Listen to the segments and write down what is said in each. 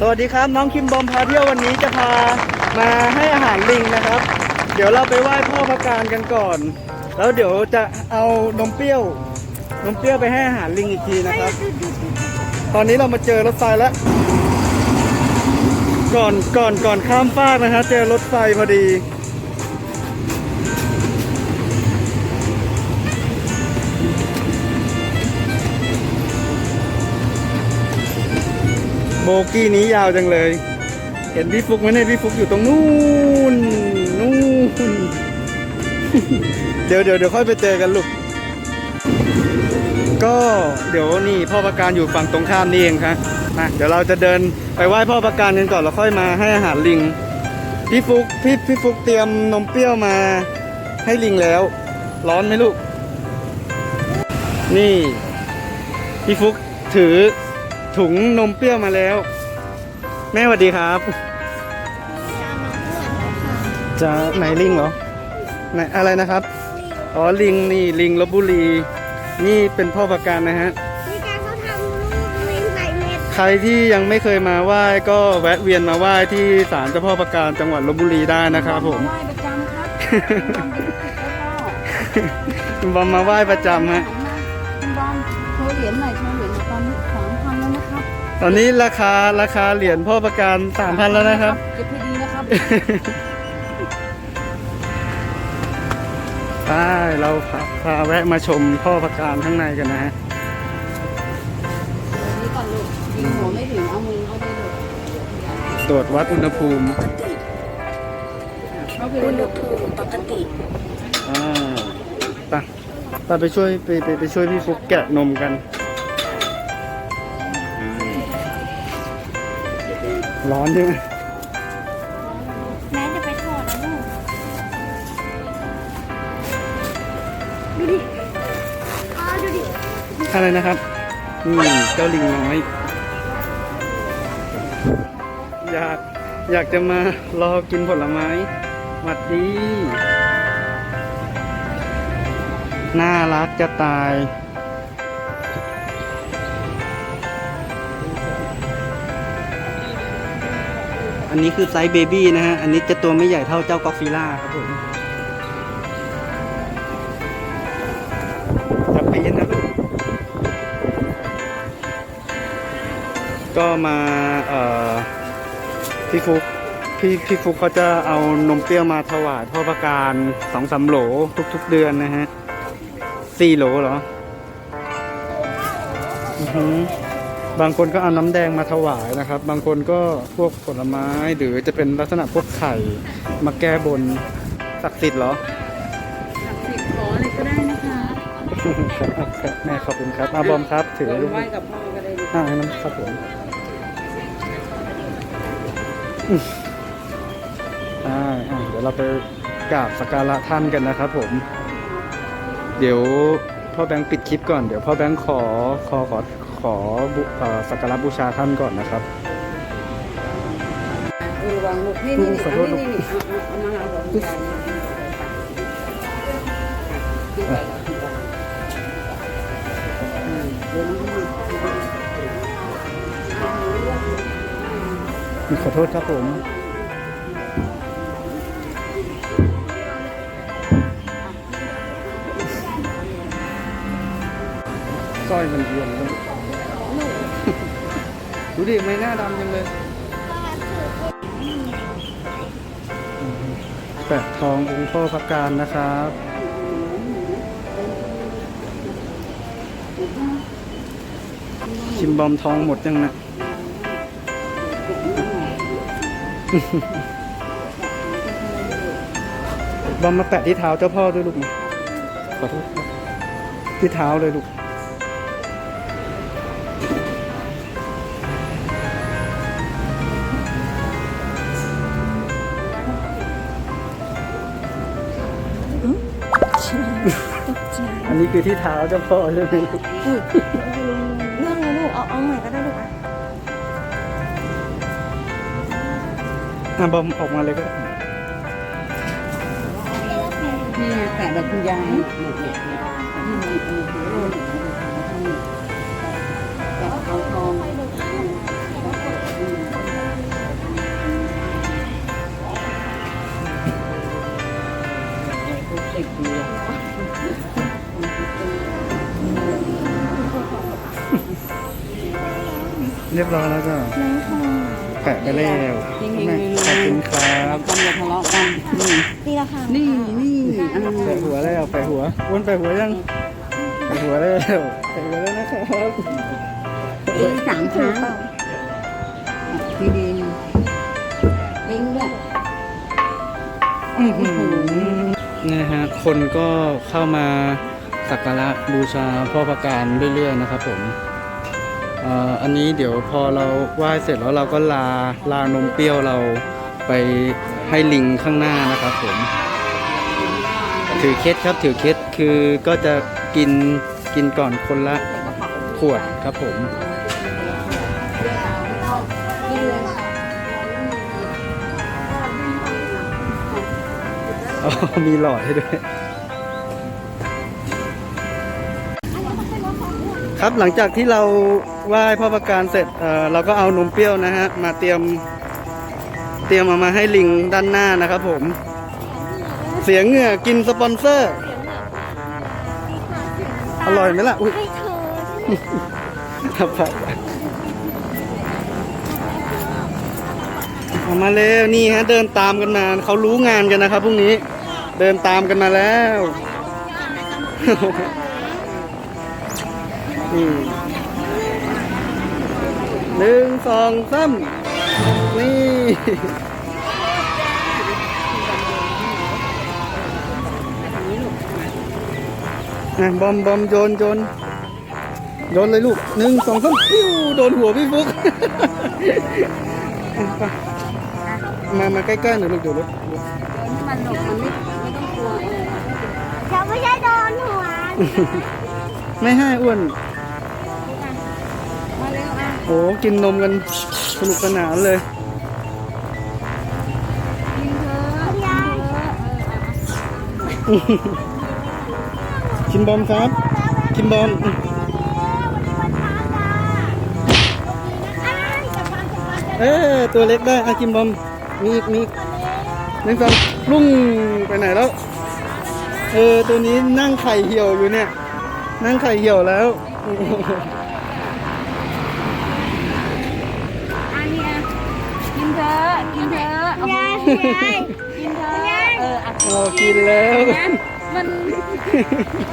สวัสดีครับน้องคิมบอมพาเที่ยววันนี้จะพามาให้อาหารลิงนะครับ เดี๋ยวเราไปไหว้พ่อพระการกันก่อน แล้วเดี๋ยวจะเอานมเปรี้ยวนมเปรี้ยวไปให้อาหารลิงอีกทีนะครับ ตอนนี้เรามาเจอรถไฟแล้ว ก่อนก่อนก่อนข้ามฟากนะฮะเจอรถไฟพอดี โบกี้นี้ยาวจังเลย เห็นพี่ฟุกไหมเนี่ยพี่ฟุกอยู่ตรงนู้นนู่นเดี๋ยวเดี๋ยวเดี๋ยวค่อยไปเจอกันลูก ก็เดี๋ยวนี่พ่อประการอยู่ฝั่งตรงข้ามนี่เองครับนะเดี๋ยวเราจะเดินไปไหว้พ่อประการกันก่อนแล้วค่อยมาให้อาหารลิง พี่ฟุกพี่พี่ฟุกเตรียมนมเปรี้ยวมาให้ลิงแล้ว ร้อนไหมลูก นี่ พี่ฟุกถือ ถุงนมเปรี้ยวมาแล้ว แม่สวัสดีครับจะไหนลิงเหรอไหนอะไรนะครับ อ๋อลิงนี่ลิงลบบุรี นี่เป็นพ่อประการนะฮะมีการเขาทำลูกลิงใส่เม็ดใครที่ยังไม่เคยมาไหว้ก็แวะเวียนมาไหว้ที่ศาลเจ้าพ่อประการจังหวัดลบบุรีได้นะครับผมไหว้ประจำครับคุณบอมเป็นสิทธิ์แล้วก็คุณบอมมาไหว้ประจำฮะคุณบอมโชว์เหรียญหน่อยโชว์เหรียญ อนนี้ราคาราคาเหรียญพ่อประการสามพันแล้วนะครับ เก็บให้ดีนะครับ ไปเราพาพาแวะมาชมพ่อประการข้างในกันนะฮะ นี่ก่อนลูกยิงหัวไม่ถึงเอามือเข้าได้ลูกตรวจวัดอุณหภูมิเข้าไปอุณเลหยภูมิปกติ อ่าไปไปไปช่วยไปไปไปช่วยพี่ฟุกแกะนมกัน ร้อนใช่ไหมแม่จะไปถอดนะลูก ดูดิอ๋อดูดิ อะไรนะครับนี่เจ้าลิงน้อย อยากอยากจะมารอกินผลไม้หวัดดี น่ารักจะตาย อันนี้คือไซส์เบบี้นะฮะ อันนี้จะตัวไม่ใหญ่เท่าเจ้ากอฟิล่าครับผมจับปีนนะลูก ก็มาเอ่อพี่ฟุกพี่พี่ฟุกเขาจะเอานมเปรี้ยวมาถวายพ่อประการสองสามโหลทุก ๆ เดือนนะฮะสี่โหลเหรอ อือหือ บางคนก็เอาน้ำแดงมาถวายนะครับ บางคนก็พวกผลไม้หรือจะเป็นลักษณะพวกไข่มาแก้บนศักดิ์สิทธิ์เหรอสักสิบขออะไรก็ได้นะคะครับแม่ขอบคุณครับอาบอมครับถือลูกไหว้กับพ่อก็ได้ลูกอ่าน้ำครับผมอืมอ่าอ่าเดี๋ยวเราไปกราบสักการะท่านกันนะครับผม เดี๋ยวพ่อแบงค์ปิดคลิปก่อน เดี๋ยวพ่อแบงค์ขอขอขอข อบุเอ่อสักการะบูชาท่านก่อนนะครับเออระวังลูกนี่นี่นี่ขอโทษลูกนี่นี่เอาเอามาเอาของคุณยายนี่ไปอืมเดี๋ยวนี้ขอโทษครับผมสร้อยมันเอียงเลยดู ดิไม่หน้าดำยังเลยแปะทององค์พ่อพระการนะครับชิมบอมทองหมดยังนะบอมมาแปะที่เท้าเจ้าพ่อด้วยลูกนะขอโทษที่เท้าเลยลูก อันนี้คือที่เท้าเจ้าพ่อใช่ไหมลูกเรื่องเลยลูกเอาเอาใหม่ก็ได้ลูกอะอะบอมออกมาเลยก็ได้นี่แปะแบบคุณยายนี่นี่นี่นี่นี่แเรียบร้อยแล้วจ้ะน้องทองแปะไปแล้วจริงแม่ๆขอบคุณครับกันอย่าทะเลาะกันนี่ตีละค่ะนี่นี่อ่าแปะหัวแล้วแปะหัวอ้วนแปะหัวยังแปะหัวแล้วแปะหัวแล้วนะครับตีสามครั้งทีดีนลิงด้วยอื้อหือนะฮะคนก็เข้ามาสักการะบูชาพ่อประการเรื่อยๆนะครับผมเอันนี้เดี๋ยวพอเราไหว้เสร็จแล้วเราก็ลาลานมเปรี้ยวเราไปให้ลิงข้างหน้านะครับผมถือเคสครับถือเคสคือก็จะกินกินก่อนคนละขวดครับผมอมีหลอดให้ด้วย ครับหลังจากที่เรา ไหว้พ่อประการเสร็จเเราก็เอานมเปรี้ยวนะฮะมาเตรียมเตรียมเอามาให้ลิงด้านหน้านะครับผม เสียงเหงื่อกินสปอนเซอร์ อร่อยไหมล่ะ อุ้ยอครับครับเอามาเร็วนี่ฮะเดินตามกันมาเขารู้งานกันนะครับพรุ่งนี้เดินตามกันมาแล้วนี่หนึ่ง สองสามนี่อะบอมบอมโยนโยนโยนเลยลูกหนึ่งสองสามปิ้วโดนหัวพี่ฟุกอะไปมา มาใกล้ๆหน่อยลูกเดี๋ยวรถมันหลบมันไม่ไม่ต้องกลัวเออจะไม่ใช่โดนหัว ไม่ให้อ้วน มาเร็วอะ โอ้กินนมกันสนุกสนานเลยกินเถอะยายคิมบอมครับ คิมบอมเอ้ตัวเล็กได้อาคิมบอม มีอีกมีนึกฟังลุ่งไปไหนแล้ว เออตัวนี้นั่งไข่เหี่ยวอยู่เนี่ย นั่งไข่เหี่ยวแล้ว อะกินเถอะโอ้โหยายยาย กินเถอะเอออะโอ้กินแล้วงั้นมัน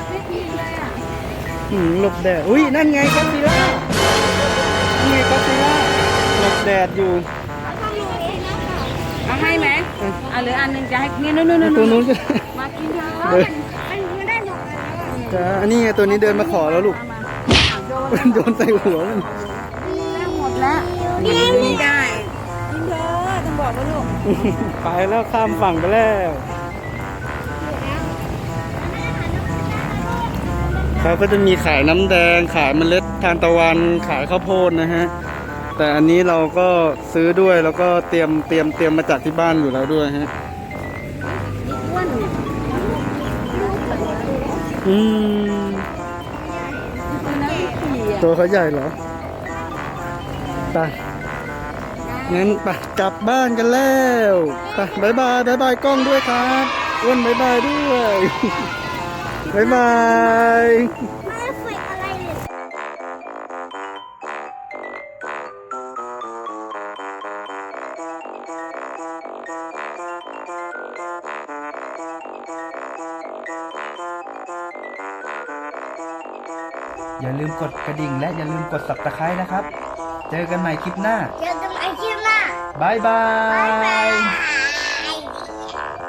ไม่กินเลยอะหืมหลบแดด อุ้ยนั่นไงคอสซิล่านั่นไงคอสซิล่าหลบแดดอยู่ เอาให้ไหมเอาเหลืออันหนึงจะให้นี่นู่นนู่นนู่นตัวนู้นก็ได้มากินเถเดิอะนมันไม่ได้หนูจ้าอันนี้ไงตัวนี้เดินมาขอแล้วลูกเอามาอะโดน โดนใส่หัวมันแล้วหมดแล้วไม่ได้กินเถ อะต้องบอกว่าลูกไปแล้วข้ามฝั่งไปแล้วเขาก็จะมีขายน้ำแดง ขายเมล็ดทานตะวัน ขายข้าวโพดนะฮะ แต่อันนี้เราก็ซื้อด้วยแล้วก็เตรียมเตรียมเตรียมมาจากที่บ้านอยู่แล้วด้วยฮะอ้วนเนี่ยอืมตัวนั้นไม่ขี่อะตัวเขาใหญ่เหรอ ไป งั้นไปกลับบ้านกันแล้วไปบายบายบายบายกล้องด้วยครับอ้วนบายบายด้วยบายบายไม่ฝึกอะไรเลยอย่าลืมกดกระดิ่งและอย่าลืมกด subscribe นะครับ เจอกันใหม่คลิปหน้าเจอกันใหม่คลิปหน้า 拜拜。